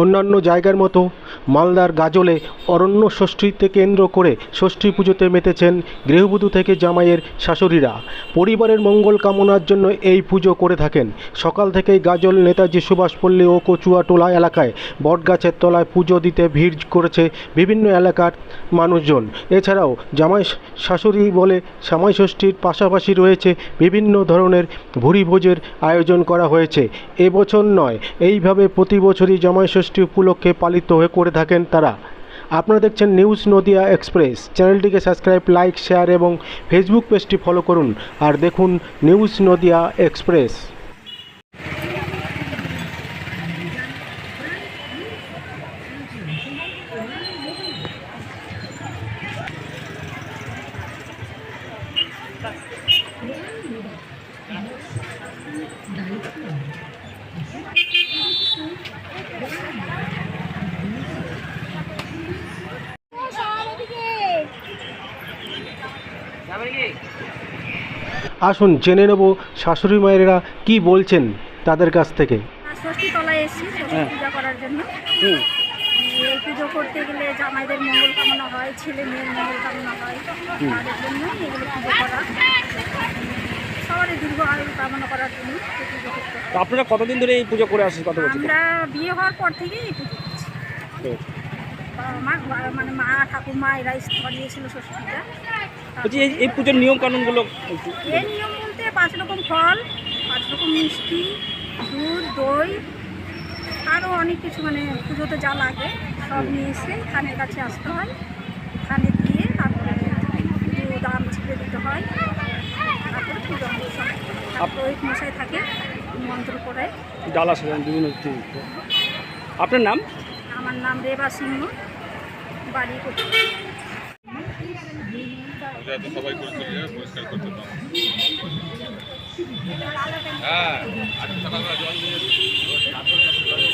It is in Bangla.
অন্যান্য জায়গার মতো মালদার গাজলে অরণ্য ষষ্ঠীতে কেন্দ্র করে ষষ্ঠী পুজোতে মেতেছেন গৃহবধূ থেকে জামাইয়ের শাশুড়িরা। পরিবারের মঙ্গল কামনার জন্য এই পুজো করে থাকেন। সকাল থেকেই গাজল নেতাজি সুভাষপল্লী ও কচুয়াটোলা এলাকায় বটগাছের তলায় পুজো দিতে ভিড় করেছে বিভিন্ন এলাকার মানুষজন। এছাড়াও জামাই শাশুড়ি বলে জামাই ষষ্ঠীর পাশাপাশি রয়েছে বিভিন্ন ধরনের ভুরিভোজের আয়োজন করা হয়েছে। এবছর নয়, এইভাবে প্রতি বছরই জামাই ষষ্ঠী উপলক্ষে পালিত হয়ে করে থাকেন তারা। আপনারা দেখছেন নিউজ নদিয়া এক্সপ্রেস। চ্যানেলটিকে সাবস্ক্রাইব, লাইক, শেয়ার এবং ফেসবুক পেজটি ফলো করুন। আর দেখুন নিউজ নদিয়া এক্সপ্রেস। আসুন জেনে নেব শাশুড়ি মায়েরা কি বলছেন তাদের কাছ থেকে। এসেছি হ্যাঁ। পূজা করার জন্য। এই পুজো করতে গেলে জামাইদের মঙ্গল কামনা হয় ছেলে মেয়ের মঙ্গল কামনা হয় তাদের জন্য এগুলো পুজো করা। সবারই দীর্ঘ আয়ু কামনা করার জন্য পুজো করতে হয়। আপনারা কতদিন ধরে এই পুজো করে আসছেন? কত বছর আমরা বিয়ে হওয়ার পর থেকেই এই পুজো করছি। বাবা মা বা- মানে মা ঠাকুমা এরা করিয়েছিল ষষ্ঠীটা বলছি এই এই পুজোর নিয়ম কানুনগুলো এই নিয়ম বলতে পাঁচ রকম ফল পাঁচ রকম মিষ্টি দুধ দই আরও অনেক কিছু মানে পুজোতে যা লাগে সব নিয়ে এসে থানের কাছে আসতে হয়। থানে দিয়ে তারপরে একটু দাম ছিঁড়ে দিতে হয়। তারপরে পুজো ওই মশাই থাকে মন্ত্র করে। ডালা সাজান বিভিন্ন। আপনার নাম? আমার নাম রেবা সিংহ বাড়ি করতে আমরা সবাই করে পরিষ্কার করতে পারব হ্যাঁ আজকে আচ্ছা, সকালবেলা জল দিয়ে